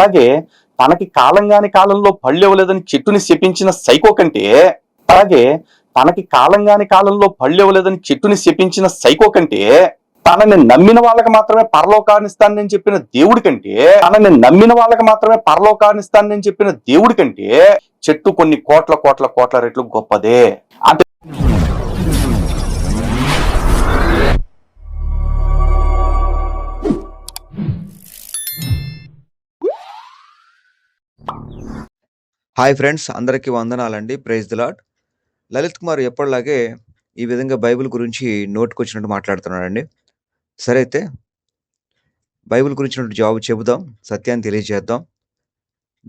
అలాగే తనకి కాలం కాని కాలంలో పళ్ళు ఇవ్వలేదని చెట్టుని శపించిన సైకో కంటే అలాగే తనకి కాలం కాని కాలంలో పళ్ళు ఇవ్వలేదని చెట్టుని శపించిన సైకో కంటే తనని నమ్మిన వాళ్ళకి మాత్రమే పరలోకాన్నిస్తానని చెప్పిన దేవుడి కంటే తనని నమ్మిన వాళ్ళకి మాత్రమే పరలోకాన్నిస్తానని చెప్పిన దేవుడి కంటే చెట్టు కొన్ని కోట్ల కోట్ల కోట్ల రెట్లు గొప్పదే. అంటే హాయ్ ఫ్రెండ్స్ అందరికీ వందనాలండి. Praise the Lord Lalith Kumar ఎప్పటిలాగే ఈ విధంగా బైబిల్ గురించి నోటుకొచ్చినట్టు మాట్లాడుతున్నాడండి. సరే అయితే బైబిల్ గురించినట్టు జవాబు చెబుదాం సత్యాన్ని తెలియజేద్దాం.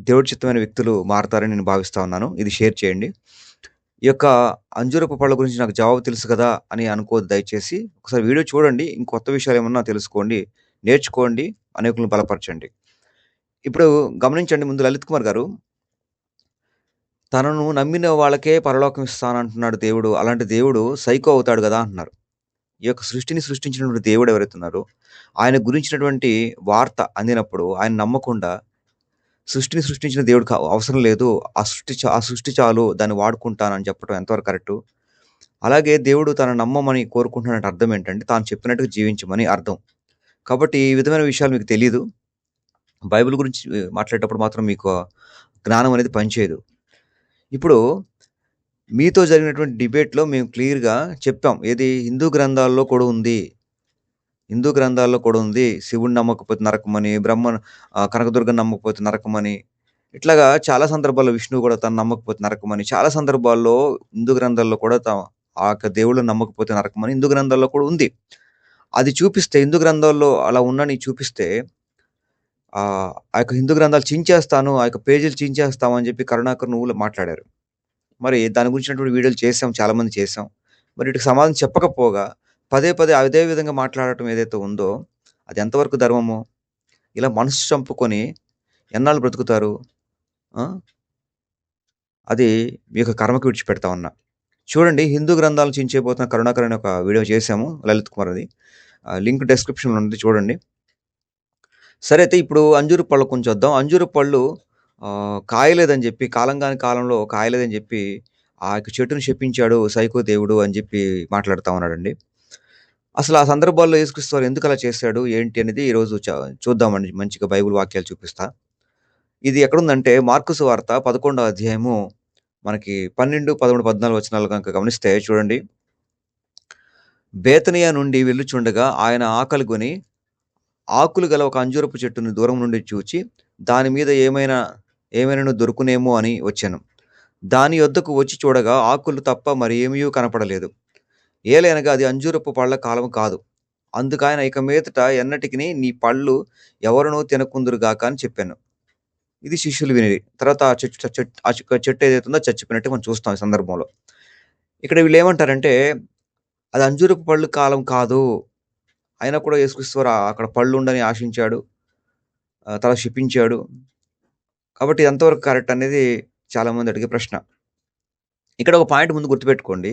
దేవుడి చిత్తమైన వ్యక్తులు మారతారని నేను భావిస్తా ఉన్నాను. ఇది షేర్ చేయండి. ఈ యొక్క అంజూరపు పళ్ళ గురించి నాకు జవాబు తెలుసు కదా అని అనుకోవద్దు దయచేసి. ఒకసారి వీడియో చూడండి ఇంకొత్త విషయాలు ఏమన్నా తెలుసుకోండి నేర్చుకోండి అనేకులను బలపరచండి. ఇప్పుడు గమనించండి ముందు లలిత్ కుమార్ గారు తనను నమ్మిన వాళ్ళకే పరలోకం ఇస్తానంటున్నాడు దేవుడు. అలాంటి దేవుడు సైకో అవుతాడు కదా అంటున్నారు. ఈ యొక్క సృష్టిని సృష్టించినటువంటి దేవుడు ఎవరైతే ఉన్నారో ఆయన గురించినటువంటి వార్త అందినప్పుడు ఆయన నమ్మకుండా సృష్టిని సృష్టించిన దేవుడు అవసరం లేదు. ఆ సృష్టి చా- ఆ సృష్టి చాలు దాన్ని వాడుకుంటానని చెప్పడం ఎంతవరకు కరెక్టు? అలాగే దేవుడు తన నమ్మమని కోరుకుంటున్న అర్థం ఏంటంటే తాను చెప్పినట్టుగా జీవించమని అర్థం. కాబట్టి ఈ విధమైన విషయాలు మీకు తెలియదు బైబిల్ గురించి మాట్లాడేటప్పుడు మాత్రం మీకు జ్ఞానం అనేది పనిచేయదు. ఇప్పుడు మీతో జరిగినటువంటి డిబేట్లో మేము క్లియర్‌గా చెప్పాం. ఏది హిందూ గ్రంథాల్లో కూడా ఉంది. హిందూ గ్రంథాల్లో కూడా ఉంది. శివుడిని నమ్మకపోతే నరకమని, బ్రహ్మ కనకదుర్గ నమ్మకపోతే నరకమని. ఇట్లాగా చాలా సందర్భాల్లో విష్ణువు కూడా తను నమ్మకపోతే నరకమని, చాలా సందర్భాల్లో హిందూ గ్రంథాల్లో కూడా త ఆ యొక్క దేవుళ్ళు నమ్మకపోతే నరకమని హిందూ గ్రంథాల్లో కూడా ఉంది. అది చూపిస్తే హిందూ గ్రంథాల్లో అలా ఉందని చూపిస్తే ఆ యొక్క హిందూ గ్రంథాలు చించేస్తాను, ఆ యొక్క పేజీలు చించేస్తాము అని చెప్పి కరుణాకర్ నువ్వులు మాట్లాడారు. మరి దాని గురించినటువంటి వీడియోలు చేసాం. చాలామంది చేసాం. మరి వీటికి సమాధానం చెప్పకపోగా పదే పదే అదే విధంగా మాట్లాడటం ఏదైతే ఉందో అది ఎంతవరకు ధర్మము? ఇలా మనసు చంపుకొని ఎన్నాళ్ళు బ్రతుకుతారు? అది మీ యొక్క కర్మకు విడిచిపెడతా ఉన్నా. చూడండి హిందూ గ్రంథాలు చించేపోతున్న కరుణాకర్ అనే ఒక వీడియో చేసాము. లలిత్ కుమార్ అది లింక్ డిస్క్రిప్షన్‌లో ఉంది చూడండి. సరే అయితే ఇప్పుడు అంజూరు పళ్ళ కొంచెం వద్దాం. అంజూరు పళ్ళు కాయలేదని చెప్పి కాలం కాని కాలంలో కాయలేదని చెప్పి ఆ యొక్క చెట్టుని శపించాడు సైకో దేవుడు అని చెప్పి మాట్లాడుతా ఉన్నాడండి. అసలు ఆ సందర్భాల్లో యేసుక్రీస్తు వారు ఎందుకు అలా చేశాడు? ఏంటి అనేది ఈరోజు చ చూద్దామండి. మంచిగా బైబిల్ వాక్యాలు చూపిస్తా. ఇది ఎక్కడుందంటే మార్కుస్ వార్త 11వ అధ్యాయము మనకి 12, 13, 14 వచనాలు కనుక గమనిస్తే చూడండి. బేతనియా నుండి వెళ్ళుచుండగా ఆయన ఆకలిగొని ఆకులు గల ఒక అంజూరపు చెట్టును దూరం నుండి చూచి దాని మీద ఏమైనా ఏమైనా దొరుకునేమో అని వచ్చాను దాని వద్దకు వచ్చి చూడగా ఆకులు తప్ప మరి ఏమీయూ కనపడలేదు. ఏలైనగా అది అంజూరపు పళ్ళ కాలం కాదు. అందుకైనా ఇక మీదట ఎన్నటికి నీ పళ్ళు ఎవరినో తినకుందురు గాక అని చెప్పాను. ఇది శిష్యులు వినేది తర్వాత ఆ చెట్టు ఆ చెట్టు ఏదైతుందో ఉందో చచ్చిపోయినట్టు మనం చూస్తాం ఈ సందర్భంలో. ఇక్కడ వీళ్ళు ఏమంటారంటే అది అంజూరపు పళ్ళు కాలం కాదు. అయినా కూడా యేసుక్రీస్తు అక్కడ పళ్ళు ఉండని ఆశించాడు. తల క్షిపించాడు కాబట్టి ఎంతవరకు కరెక్ట్ అనేది చాలామంది అడిగే ప్రశ్న. ఇక్కడ ఒక పాయింట్ ముందు గుర్తుపెట్టుకోండి.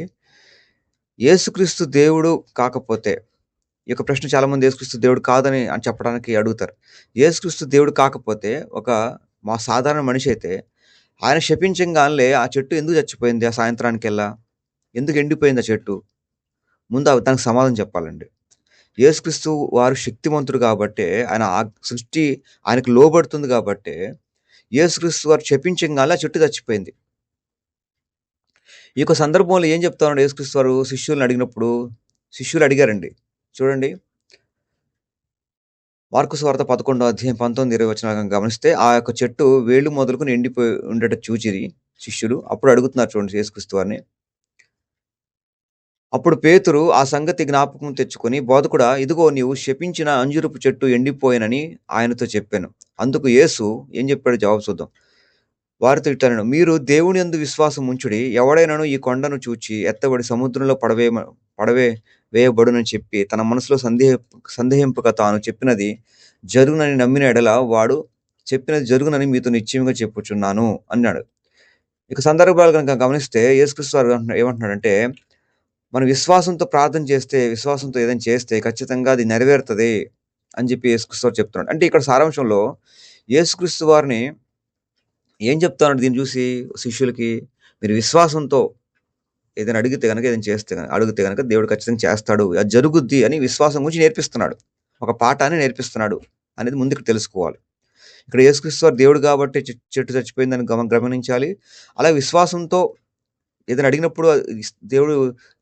యేసుక్రీస్తు దేవుడు కాకపోతే ఈ యొక్క ప్రశ్న చాలామంది యేసుక్రీస్తు దేవుడు కాదని అని చెప్పడానికి అడుగుతారు. యేసుక్రీస్తు దేవుడు కాకపోతే ఒక మా సాధారణ మనిషి అయితే ఆయన శపించంగానే ఆ చెట్టు ఎందుకు చచ్చిపోయింది ఆ సాయంత్రానికల్లా? ఎందుకు ఎండిపోయింది ఆ చెట్టు? ముందు దానికి సమాధానం చెప్పాలండి. యేసుక్రీస్తు వారు శక్తిమంతుడు కాబట్టే ఆయన ఆ సృష్టి ఆయనకు లోబడుతుంది కాబట్టే యేసుక్రీస్తు వారు శపించంగాల్నే ఆ చెట్టు చచ్చిపోయింది. ఈ యొక్క సందర్భంలో ఏం చెప్తా ఉన్నాడు యేసుక్రీస్తు వారు శిష్యులను అడిగినప్పుడు శిష్యులు అడిగారండి. చూడండి. మార్కు స్వార్థ పదకొండో అధ్యాయం పంతొమ్మిది ఇరవై వచ్చిన గమనిస్తే ఆ యొక్క చెట్టు వేళ్ళు మొదలుకొని ఎండిపోయి ఉండేట చూచిరి శిష్యులు. అప్పుడు అడుగుతున్నారు చూడండి యేసుక్రీస్తు వారిని. అప్పుడు పేతురు ఆ సంగతి జ్ఞాపకం తెచ్చుకొని బోధకుడా ఇదిగో నీవు శపించిన అంజూరపు చెట్టు ఎండిపోయినని ఆయనతో చెప్పాను. అందుకు యేసు ఏం చెప్పాడు జవాబు చూద్దాం. వారితో ఇట్లనెను మీరు దేవుని యందు విశ్వాసం ఉంచుడి. ఎవడైనాను ఈ కొండను చూచి ఎత్తబడి సముద్రంలో పడవే పడవే వేయబడునని చెప్పి తన మనసులో సందేహ సందేహింపక తాను చెప్పినది జరుగునని నమ్మిన ఎడల వాడు చెప్పినది జరుగునని మీతో నిశ్చయంగా చెప్పుచున్నాను అన్నాడు. ఇక సందర్భాలు కనుక గమనిస్తే యేసుక్రీస్తు వారు ఏమంటున్నాడంటే మనం విశ్వాసంతో ప్రార్థన చేస్తే, విశ్వాసంతో ఏదైనా చేస్తే ఖచ్చితంగా అది నెరవేరుతుంది అని చెప్పి యేసుక్రీస్తు చెప్తున్నాడు. అంటే ఇక్కడ సారాంశంలో యేసుక్రీస్తు వారిని ఏం చెప్తానంటే దీన్ని చూసి శిష్యులకి మీరు విశ్వాసంతో ఏదైనా అడిగితే కనుక ఏదైనా చేస్తే కనుక అడిగితే కనుక దేవుడు ఖచ్చితంగా చేస్తాడు. అది జరుగుద్ది అని విశ్వాసం గురించి నేర్పిస్తున్నాడు. ఒక పాఠాన్ని నేర్పిస్తున్నాడు అనేది ముందు ఇక్కడ తెలుసుకోవాలి. ఇక్కడ యేసుక్రీస్తు వారు దేవుడు కాబట్టి చెట్టు చచ్చిపోయిందని గమ- గమనించాలి. అలా విశ్వాసంతో ఏదైనా అడిగినప్పుడు దేవుడు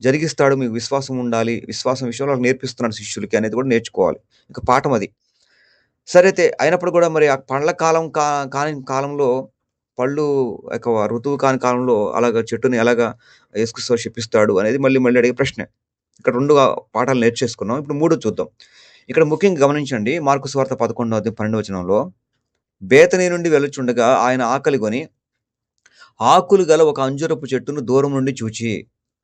జరిగిస్తాడు మీకు విశ్వాసం ఉండాలి విశ్వాసం విషయంలో వాళ్ళకి నేర్పిస్తున్నాడు శిష్యులకి అనేది కూడా నేర్చుకోవాలి. ఇంకా పాఠం అది. సరే అయితే అయినప్పుడు కూడా మరి ఆ పండ్ల కాలం కా కాని కాలంలో పళ్ళు యొక్క ఋతువు కాని కాలంలో అలాగ చెట్టుని ఎలాగా ఎసుకుస్తో చెప్పిస్తాడు అనేది మళ్ళీ మళ్ళీ అడిగే ప్రశ్న. ఇక్కడ రెండు పాఠాలు నేర్చేసుకున్నాం. ఇప్పుడు మూడు చూద్దాం. ఇక్కడ ముఖ్యంగా గమనించండి మార్కు స్వార్థ పదకొండవ పన్నెండు వచనంలో బేతనీ నుండి వెళ్ళుచుండగా ఆయన ఆకలి కొని ఆకులు గల ఒక అంజురపు చెట్టును దూరం నుండి చూచి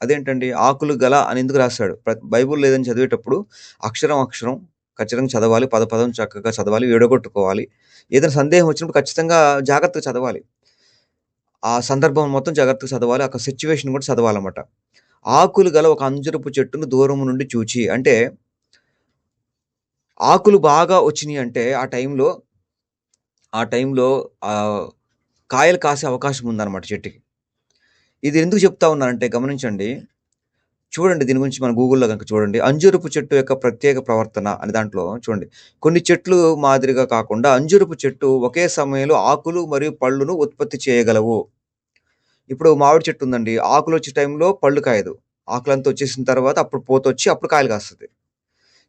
అదేంటండి? ఆకులు గల అని ఎందుకు రాస్తాడు? బైబుల్ లేదని చదివేటప్పుడు అక్షరం అక్షరం ఖచ్చితంగా చదవాలి పద పదం చక్కగా చదవాలి విడగొట్టుకోవాలి. ఏదైనా సందేహం వచ్చినప్పుడు ఖచ్చితంగా జాగ్రత్తగా చదవాలి. ఆ సందర్భం మొత్తం జాగ్రత్తగా చదవాలి. ఒక సిచ్యువేషన్ కూడా చదవాలన్నమాట. ఆకులు గల ఒక అంజురపు చెట్టును దూరం నుండి చూచి అంటే ఆకులు బాగా వచ్చినాయి అంటే ఆ టైంలో ఆ టైంలో కాయలు కాసే అవకాశం ఉందన్నమాట చెట్టుకి. ఇది ఎందుకు చెప్తా ఉన్నానంటే గమనించండి. చూడండి దీని గురించి మన గూగుల్లో కనుక చూడండి. అంజూరపు చెట్టు యొక్క ప్రత్యేక ప్రవర్తన అనే దాంట్లో చూడండి. కొన్ని చెట్లు మాదిరిగా కాకుండా అంజూరపు చెట్టు ఒకే సమయంలో ఆకులు మరియు పళ్ళును ఉత్పత్తి చేయగలవు. ఇప్పుడు మామిడి చెట్టు ఉందండి. ఆకులు వచ్చే టైంలో పళ్ళు కాయదు. ఆకులంతా వచ్చేసిన తర్వాత అప్పుడు పోత వచ్చి అప్పుడు కాయలు కాస్తుంది.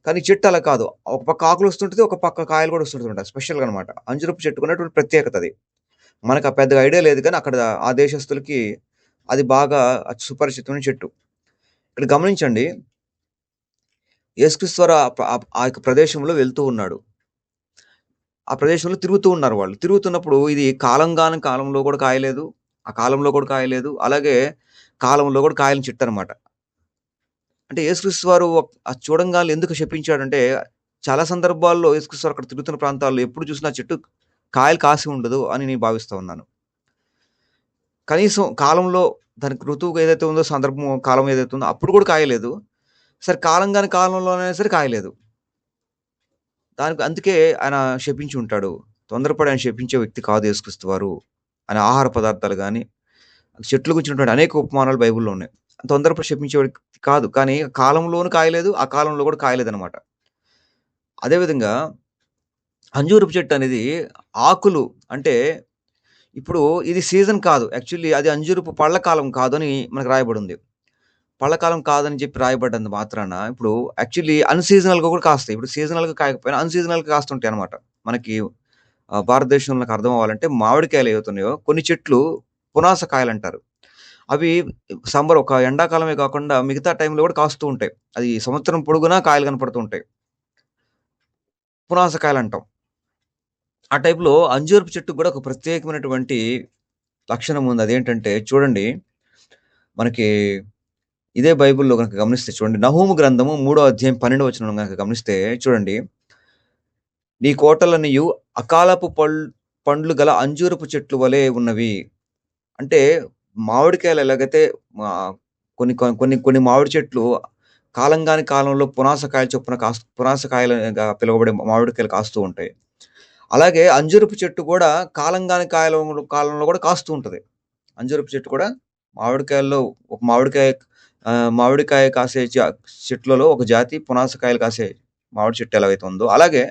కానీ చెట్టు అలా కాదు. ఒక పక్క ఆకులు వస్తుంటుంది ఒక పక్క కాయలు కూడా వస్తుంటుంటాయి స్పెషల్గా అనమాట. అంజురపు చెట్టుకున్నటువంటి ప్రత్యేకత అది. మనకు ఆ పెద్దగా ఐడియా లేదు కానీ అక్కడ ఆ దేశస్తులకి అది బాగా సుపరిచితమైన చెట్టు. ఇక్కడ గమనించండి. యేసుక్రీస్తు ఆ యొక్క ప్రదేశంలో వెళ్తూ ఉన్నాడు. ఆ ప్రదేశంలో తిరుగుతూ ఉన్నారు వాళ్ళు. తిరుగుతున్నప్పుడు ఇది కాలంగాన కాలంలో కూడా కాయలేదు ఆ కాలంలో కూడా కాయలేదు అలాగే కాలంలో కూడా కాయలని చెట్టు అనమాట అంటే యేసుక్రీస్తు వారు ఆ చూడంగానే ఎందుకు చెప్పించాడంటే చాలా సందర్భాల్లో యేసుక్రీస్తు వారు అక్కడ తిరుగుతున్న ప్రాంతాల్లో ఎప్పుడు చూసినా చెట్టు కాయలు కాసి ఉండదు అని నేను భావిస్తూ ఉన్నాను. కనీసం కాలంలో దానికి ఋతువు ఏదైతే ఉందో సందర్భం కాలం ఏదైతే ఉందో అప్పుడు కూడా కాయలేదు. సరే కాలం కాని కాలంలోనైనా సరే కాయలేదు. దానికి అందుకే ఆయన శపించి ఉంటాడు. తొందరపడి ఆయన శపించే వ్యక్తి కాదు యేసుక్రీస్తు వారు ఆయన ఆహార పదార్థాలు కానీ చెట్లు గురించినటువంటి అనేక ఉపమానాలు బైబిల్లో ఉన్నాయి. తొందరపడి శపించే వ్యక్తి కాదు. కానీ కాలంలోనూ కాయలేదు ఆ కాలంలో కూడా కాయలేదు అనమాట అదేవిధంగా అంజూరపు చెట్టు అనేది ఆకులు అంటే ఇప్పుడు ఇది సీజన్ కాదు. యాక్చువల్లీ అది అంజూరపు పళ్ళ కాలం కాదు అని మనకు రాయబడి ఉంది పళ్ళ కాలం కాదని చెప్పి రాయబడ్డంది మాత్రాన ఇప్పుడు యాక్చువల్లీ అన్సీజనల్గా కూడా కాస్తాయి. ఇప్పుడు సీజనల్గా కాయకపోయినా అన్సీజనల్గా కాస్తుంటాయి అనమాట మనకి భారతదేశంలో నాకు అర్థం అవ్వాలంటే మామిడికాయలు ఏవవుతున్నాయో కొన్ని చెట్లు పునాస కాయలు అంటారు అవి సమ్మర్ ఒక ఎండాకాలమే కాకుండా మిగతా టైంలో కూడా కాస్తూ ఉంటాయి. అది సంవత్సరం పొడుగునా కాయలు కనపడుతూ ఉంటాయి. పునాస కాయలు అంటాం ఆ టైప్లో అంజూరపు చెట్టుకు కూడా ఒక ప్రత్యేకమైనటువంటి లక్షణం ఉంది. అదేంటంటే చూడండి మనకి ఇదే బైబిల్లో కనుక గమనిస్తే చూడండి నహూము గ్రంథము మూడో అధ్యాయం పన్నెండు వచ్చిన కనుక గమనిస్తే చూడండి నీ కోటలనియు అకాలపు పళ్ళు పండ్లు గల అంజూరపు చెట్లు వలె ఉన్నవి. అంటే మామిడికాయలు ఎలాగైతే కొన్ని కొన్ని కొన్ని మామిడి చెట్లు కాలం కాని కాలంలో పునాసకాయల చొప్పున కాస్తు పునాసకాయలుగా పిలువబడే మామిడికాయలు కాస్తూ ఉంటాయి. అలాగే అంజూరపు చెట్టు కూడా కాలంగాని కాయల కాలంలో కూడా కాస్తూ ఉంటుంది. అంజూరపు చెట్టు కూడా మామిడికాయల్లో ఒక మామిడికాయ మామిడికాయ కాసే చెట్లలో ఒక జాతి పునాసకాయలు కాసే మామిడి చెట్టు ఎలాగైతే ఉందో. అలాగే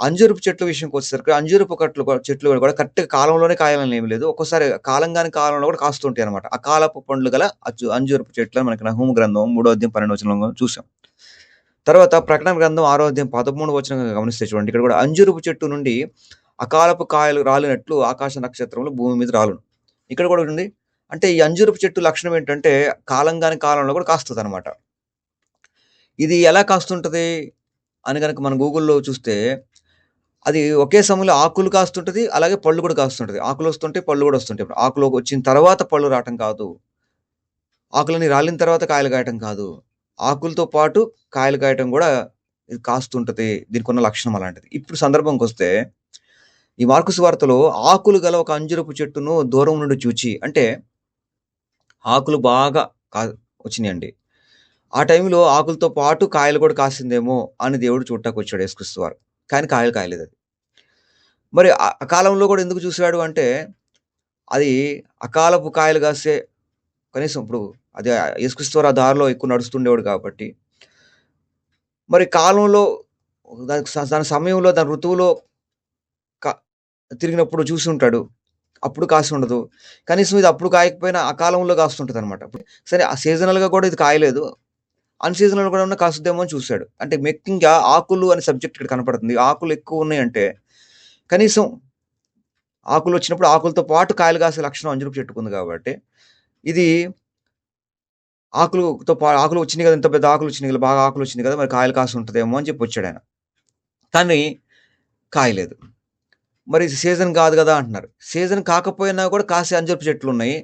అంజూరపు చెట్ల విషయంకి వచ్చేసరికి అంజూరపు కట్లు చెట్లు కూడా కరెక్ట్గా కాలంలోనే కాయాలని ఏమి లేదు. ఒక్కోసారి కాలంగాని కాలంలో కూడా కాస్తుంటాయి అనమాట ఆ కాలపు పండ్లు గల అచ్చు- అంజూరపు చెట్లు మనకి నహూమ గ్రంథం మూడో అధ్యయం పన్నెండు వచ్చిన చూసాం. తర్వాత ప్రకటన గ్రంథం ఆరో అధ్యాయం పదమూడు వచ్చిన గమనిస్తే చూడండి. ఇక్కడ కూడా అంజూరపు చెట్టు నుండి అకాలపు కాయలు రాలినట్లు ఆకాశ నక్షత్రములు భూమి మీద రాలును. ఇక్కడ కూడా ఉంది అంటే ఈ అంజూరపు చెట్టు లక్షణం ఏంటంటే కాలం కాని కాలంలో కూడా కాస్తుంది అనమాట ఇది ఎలా కాస్తుంటుంది? అని కనుక మనం గూగుల్లో చూస్తే అది ఒకే సమయంలో ఆకులు కాస్తుంటది అలాగే పళ్ళు కూడా కాస్తుంటుంది. ఆకులు వస్తుంటే పళ్ళు కూడా వస్తుంటాయి. ఆకులు వచ్చిన తర్వాత పళ్ళు రావటం కాదు. ఆకులని రాలిన తర్వాత కాయలు కాయటం కాదు. ఆకులతో పాటు కాయలు కాయటం కూడా ఇది కాస్తుంటది. దీనికి ఉన్న లక్షణం అలాంటిది. ఇప్పుడు సందర్భంకి వస్తే ఈ మార్కుస్ వార్తలో ఆకులు గల ఒక అంజురపు చెట్టును దూరం నుండి చూచి అంటే ఆకులు బాగా కా వచ్చినాయండి. ఆ టైంలో ఆకులతో పాటు కాయలు కూడా కాసిందేమో అని దేవుడు చూడటానికి వచ్చాడు యేసుక్రీస్తు వారు. కానీ కాయలు కాయలేదు అది మరి ఆ కూడా ఎందుకు చూసాడు అంటే అది అకాలపు కాయలు కాసే కనీసం ఇప్పుడు అది యేసుక్రీస్తు ఆ దారిలో ఎక్కువ నడుస్తుండేవాడు కాబట్టి. మరి కాలంలో దానికి దాని సమయంలో దాని ఋతువులో తిరిగినప్పుడు చూసి ఉంటాడు. అప్పుడు కాసి ఉండదు. కనీసం ఇది అప్పుడు కాయకపోయినా ఆ కాలంలో కాస్తుంటుంది అనమాట సరే ఆ సీజనల్గా కూడా ఇది కాయలేదు. అన్సీజనల్ కూడా ఉన్న కాసుద్దేమో అని చూశాడు. అంటే మెక్కింగ్గా ఆకులు అనే సబ్జెక్ట్ ఇక్కడ కనపడుతుంది. ఆకులు ఎక్కువ ఉన్నాయంటే కనీసం ఆకులు వచ్చినప్పుడు ఆకులతో పాటు కాయలు కాసే లక్షణం అంజురపు చెట్టుకుంది కాబట్టి. ఇది ఆకులుతో పా ఆకులు వచ్చినాయి కదా ఇంత పెద్ద ఆకులు వచ్చినాయి కదా బాగా ఆకులు వచ్చినాయి కదా మరి కాయలు కాసి ఉంటుందేమో అని చెప్పి వచ్చాడు ఆయన. కానీ కాయలేదు. మరి సీజన్ కాదు కదా అంటున్నారు. సీజన్ కాకపోయినా కూడా కాసే అంజరపు చెట్లు ఉన్నాయి.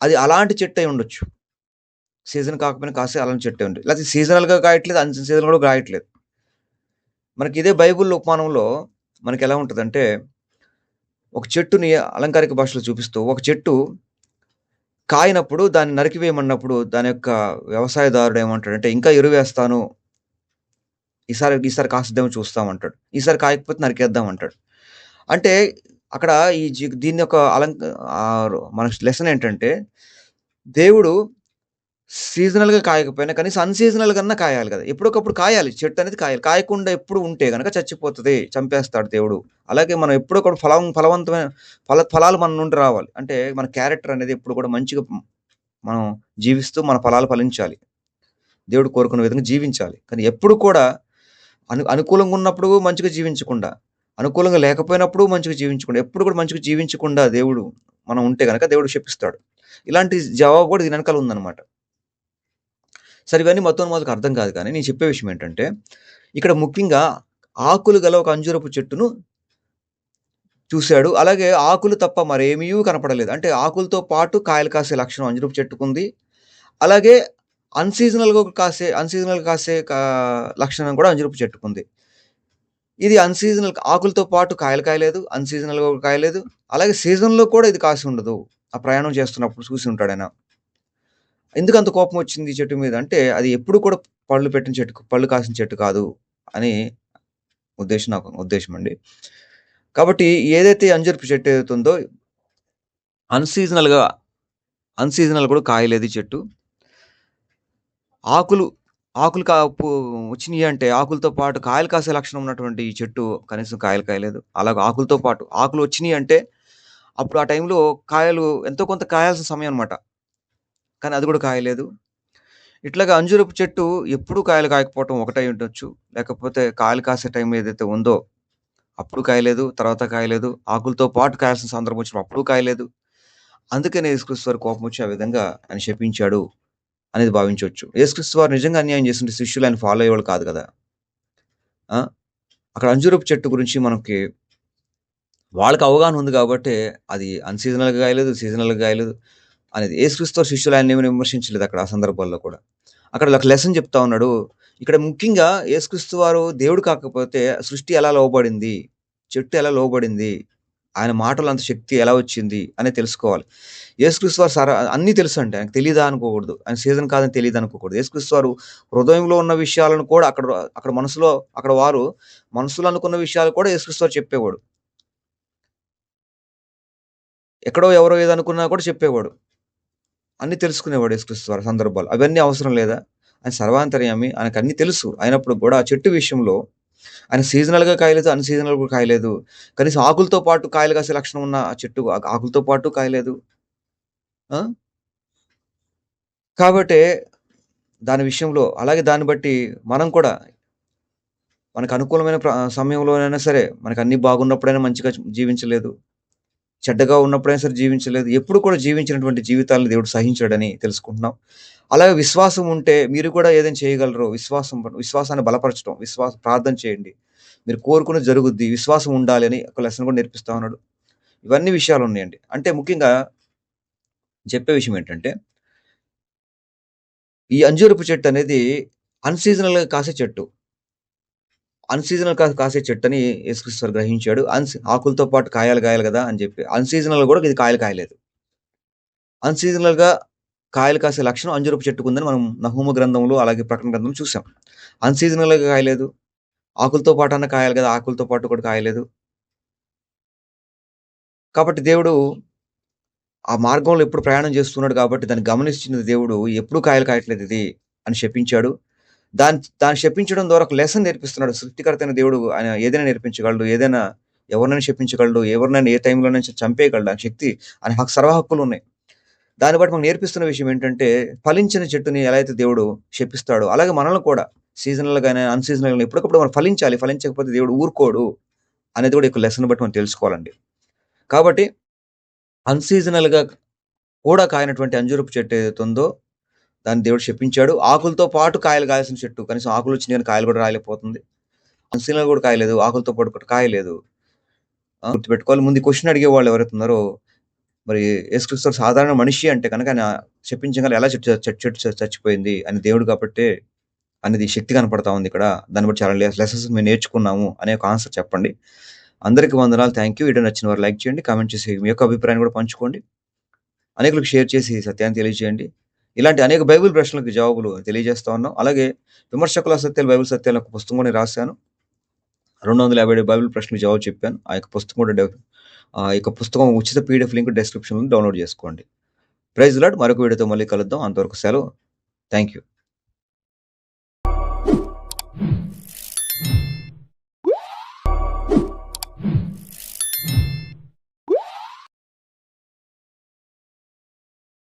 అది అలాంటి చెట్టు అయి ఉండొచ్చు. సీజన్ కాకపోయినా కాసే అలాంటి చెట్టు ఉంది లేకపోతే సీజనల్గా కాయట్లేదు అన్ సీజన్ కూడా కాయట్లేదు. మనకి ఇదే బైబుల్ ఉపమానంలో మనకి ఎలా ఉంటుందంటే ఒక చెట్టుని అలంకారిక భాషలో చూపిస్తూ ఒక చెట్టు కాయినప్పుడు దాన్ని నరికివేయమన్నప్పుడు దాని యొక్క వ్యవసాయదారుడు ఏమంటాడంటే ఇంకా ఎరువేస్తాను ఈసారి ఈసారి కాసిద్దామని చూస్తామంటాడు. ఈసారి కాయకపోతే నరికేద్దాం అంటాడు. అంటే అక్కడ ఈ జీ- దీని యొక్క అలంక మన లెసన్ ఏంటంటే దేవుడు సీజనల్గా కాయకపోయినా కనీసం అన్సీజనల్ కన్నా కాయాలి కదా. ఎప్పుడొకప్పుడు కాయాలి. చెట్టు అనేది కాయాలి. కాయకుండా ఎప్పుడు ఉంటే కనుక చచ్చిపోతుంది. చంపేస్తాడు దేవుడు. అలాగే మనం ఎప్పుడో కూడా ఫలం ఫలవంతమైన ఫల ఫలాలు మన నుండి రావాలి. అంటే మన క్యారెక్టర్ అనేది ఎప్పుడు కూడా మంచిగా మనం జీవిస్తూ మన ఫలాలు ఫలించాలి. దేవుడు కోరుకున్న విధంగా జీవించాలి. కానీ ఎప్పుడు కూడా అను అనుకూలంగా ఉన్నప్పుడు మంచిగా జీవించకుండా అనుకూలంగా లేకపోయినప్పుడు మంచిగా జీవించకుండా ఎప్పుడు కూడా మంచిగా జీవించకుండా దేవుడు మనం ఉంటే కనుక దేవుడు శపిస్తాడు. ఇలాంటి జవాబు కూడా దీని వెనకాల ఉందన్నమాట. సరే ఇవన్నీ మొత్తం మొదటికి అర్థం కాదు కానీ నేను చెప్పే విషయం ఏంటంటే ఇక్కడ ముఖ్యంగా ఆకులు గల ఒక అంజూరపు చెట్టును చూశాడు. అలాగే ఆకులు తప్ప మరేమీ కనపడలేదు. అంటే ఆకులతో పాటు కాయలు కాసే లక్షణం అంజూరపు చెట్టుకుంది. అలాగే అన్సీజనల్గా కాసే అన్సీజనల్ కాసే కా- లక్షణం కూడా అంజూరపు చెట్టుకుంది. ఇది అన్సీజనల్ ఆకులతో పాటు కాయలు కాయలేదు అన్సీజనల్గా కాయలేదు అలాగే సీజన్లో కూడా ఇది కాసి ఉండదు. ఆ ప్రయాణం చేస్తున్నప్పుడు చూసి ఉంటాడు ఆయన. ఎందుకు అంత కోపం వచ్చింది చెట్టు మీద? అంటే అది ఎప్పుడు కూడా పళ్ళు పెట్టిన చెట్టు పళ్ళు కాసిన చెట్టు కాదు అని ఉద్దేశం నాకు ఉద్దేశం అండి. కాబట్టి ఏదైతే అంజర్పు చెట్టు ఏదైతే ఉందో అన్సీజనల్గా అన్సీజనల్ కూడా కాయలేదు ఈ చెట్టు. ఆకులు ఆకులు కా వచ్చినాయి అంటే ఆకులతో పాటు కాయలు కాసే లక్షణం ఉన్నటువంటి ఈ చెట్టు కనీసం కాయలు కాయలేదు. అలాగే ఆకులతో పాటు ఆకులు వచ్చినాయి అంటే అప్పుడు ఆ టైంలో కాయలు ఎంతో కొంత కాయాల్సిన సమయం అనమాట కానీ అది కూడా కాయలేదు. ఇట్లాగా అంజూరపు చెట్టు ఎప్పుడు కాయలు కాయకపోవటం ఒకటై ఉండొచ్చు. లేకపోతే కాయలు కాసే టైం ఏదైతే ఉందో అప్పుడు కాయలేదు తర్వాత కాయలేదు ఆకులతో పాటు కాయాల్సిన సందర్భం వచ్చినప్పుడు అప్పుడు కాయలేదు. అందుకనే యేసుక్రీస్తు వారి కోపం వచ్చి ఆ విధంగా ఆయన శపించాడు అనేది భావించవచ్చు. యేసుక్రీస్తు వారు నిజంగా అన్యాయం చేసిన శిష్యులు ఆయన ఫాలో అయ్యేవాళ్ళు కాదు కదా. అక్కడ అంజూరపు చెట్టు గురించి మనకి వాళ్ళకి అవగాహన ఉంది కాబట్టి అది అన్సీజనల్గా కాయలేదు సీజనల్గా కాయలేదు. అనేది ఏసుక్రీస్తు శిష్యులు ఆయన ఏమైనా విమర్శించలేదు అక్కడ ఆ సందర్భాల్లో కూడా. అక్కడ ఒక లెసన్ చెప్తా ఉన్నాడు. ఇక్కడ ముఖ్యంగా ఏసుక్రీస్తు వారు దేవుడు కాకపోతే సృష్టి ఎలా లోబడింది చెట్టు ఎలా లోబడింది ఆయన మాటలు అంత శక్తి ఎలా వచ్చింది అనేది తెలుసుకోవాలి. యేసుక్రీస్తు వారు సర అన్నీ తెలుసు అంటే ఆయనకు తెలియదా అనుకోకూడదు. ఆయన సీజన్ కాదని తెలియదు అనుకోకూడదు. యేసుక్రీస్తు వారు హృదయంలో ఉన్న విషయాలను కూడా అక్కడ అక్కడ మనసులో అక్కడ వారు మనసులో అనుకున్న విషయాలు కూడా యేసుక్రీస్తు వారు చెప్పేవాడు. ఎక్కడో ఎవరో ఏదనుకున్నా కూడా చెప్పేవాడు. అన్ని తెలుసుకునేవాడు యేసుక్రీస్తు సందర్భాలు. అవన్నీ అవసరం లేదా? ఆయన సర్వాంతర్యామి ఆయనకు అన్ని తెలుసు. అయినప్పుడు కూడా ఆ చెట్టు విషయంలో ఆయన సీజనల్గా కాయలేదు అన్ సీజనల్ కూడా కాయలేదు. కనీసం ఆకులతో పాటు కాయలు కాసే లక్షణం ఉన్న ఆ చెట్టు ఆ- ఆకులతో పాటు కాయలేదు. ఆ? కాబట్టి దాని విషయంలో అలాగే దాన్ని బట్టి మనం కూడా మనకు అనుకూలమైన ప్ర- సమయంలోనైనా సరే మనకు అన్ని బాగున్నప్పుడైనా మంచిగా జీవించలేదు. చెడ్డగా ఉన్నప్పుడైనా సరే జీవించలేదు. ఎప్పుడు కూడా జీవించినటువంటి జీవితాలను దేవుడు సహించాడని తెలుసుకుంటున్నాం. అలాగే విశ్వాసం ఉంటే మీరు కూడా ఏదైనా చేయగలరు విశ్వాసం విశ్వాసాన్ని బలపరచడం విశ్వాస ప్రార్థన చేయండి. మీరు కోరుకుని జరుగుద్ది విశ్వాసం ఉండాలి అని ఒక లెసన్ కూడా నేర్పిస్తా ఉన్నాడు. ఇవన్నీ విషయాలు ఉన్నాయండి. అంటే ముఖ్యంగా చెప్పే విషయం ఏంటంటే ఈ అంజూరపు చెట్టు అనేది అన్సీజనల్గా కాసే చెట్టు. అన్సీజనల్ కా కాసే చెట్టని అని యేసుక్రీస్తు గ్రహించాడు. అన్స్ ఆకులతో పాటు కాయాలి కాయాలి కదా అని చెప్పి. అన్సీజనల్ కూడా ఇది కాయలు కాయలేదు. అన్సీజనల్గా కాయలు కాసే లక్షణం అంజూరపు చెట్టుకుందని మనం నహూమ గ్రంథంలో అలాగే ప్రకటన గ్రంథం చూసాం అన్సీజనల్గా కాయలేదు. ఆకులతో పాటు అన్న కాయాలి కదా ఆకులతో పాటు కూడా కాయలేదు. కాబట్టి దేవుడు ఆ మార్గంలో ఎప్పుడు ప్రయాణం చేస్తున్నాడు కాబట్టి దాన్ని గమనించిన దేవుడు ఎప్పుడు కాయలు కాయట్లేదు ఇది అని శపించాడు. దాని దాన్ని శపించడం ద్వారా ఒక లెసన్ నేర్పిస్తున్నాడు. సృష్టికర్తైన దేవుడు ఆయన ఏదైనా నేర్పించగలడు ఏదైనా ఎవరినైనా శపించగలడు ఎవరినైనా ఏ టైంలో చంపేయగలడు ఆ శక్తి ఆయన హక్కు సర్వ హక్కులు ఉన్నాయి. దాన్ని బట్టి మనకు నేర్పిస్తున్న విషయం ఏంటంటే ఫలించిన చెట్టుని ఎలా అయితే దేవుడు శపిస్తాడో అలాగే మనల్ని కూడా సీజనల్ గానే అన్ సీజనల్ ఎప్పటికప్పుడు మనం ఫలించాలి ఫలించకపోతే దేవుడు ఊరుకోడు అనేది కూడా ఒక లెసన్ బట్టి మనం తెలుసుకోవాలండి. కాబట్టి అన్సీజనల్గా కూడా కాయనటువంటి అంజూరపు చెట్టు ఏదైతే ఉందో దాన్ని దేవుడు చెప్పించాడు ఆకులతో పాటు కాయలు కాయాల్సిన చెట్టు. కనీసం ఆకులు వచ్చింది కానీ కాయలు కూడా రాయలేకపోతుంది అన్సీజనల్ కూడా కాయలేదు. ఆకులతో పాటు కూడా కాయలేదు. గుర్తుపెట్టుకోవాలి. ముందు క్వశ్చన్ అడిగే వాళ్ళు ఎవరైతే ఉన్నారో మరి యేసుక్రీస్తు సాధారణ మనిషి అంటే కనుక ఆయన చెప్పించగల ఎలా చెట్టు చెట్టు చచ్చిపోయింది? అని దేవుడు కాబట్టి అనేది శక్తి కనపడతా ఉంది ఇక్కడ. దాన్ని బట్టి చాలా లెసన్స్ మేము నేర్చుకున్నాము అనే ఒక ఆన్సర్ చెప్పండి. అందరికీ వందనాలు. థ్యాంక్ యూ వీడియో నచ్చిన వారు లైక్ చేయండి కామెంట్ చేసి మీ యొక్క అభిప్రాయాన్ని కూడా పంచుకోండి. అనేకులకు షేర్ చేసి సత్యాన్ని తెలియజేయండి. ఇలాంటి అనేక బైబిల్ ప్రశ్నలకు జవాబులు తెలియజేస్తా ఉన్నాం. అలాగే విమర్శకుల సత్యాలు బైబిల్ సత్యాలు ఒక పుస్తకం కూడా రాశాను. రెండు వందల యాభై ఏడు బైబిల్ ప్రశ్నలకు జవాబు చెప్పాను. ఆ యొక్క పుస్తకం కూడా ఆ యొక్క పుస్తకం ఉచిత పీడిఎఫ్ లింక్ డిస్క్రిప్షన్లో డౌన్లోడ్ చేసుకోండి. ప్రైజ్ లాడ్ మరొక వీడియోతో మళ్ళీ కలుద్దాం. అంతవరకు సెలవు. Thank you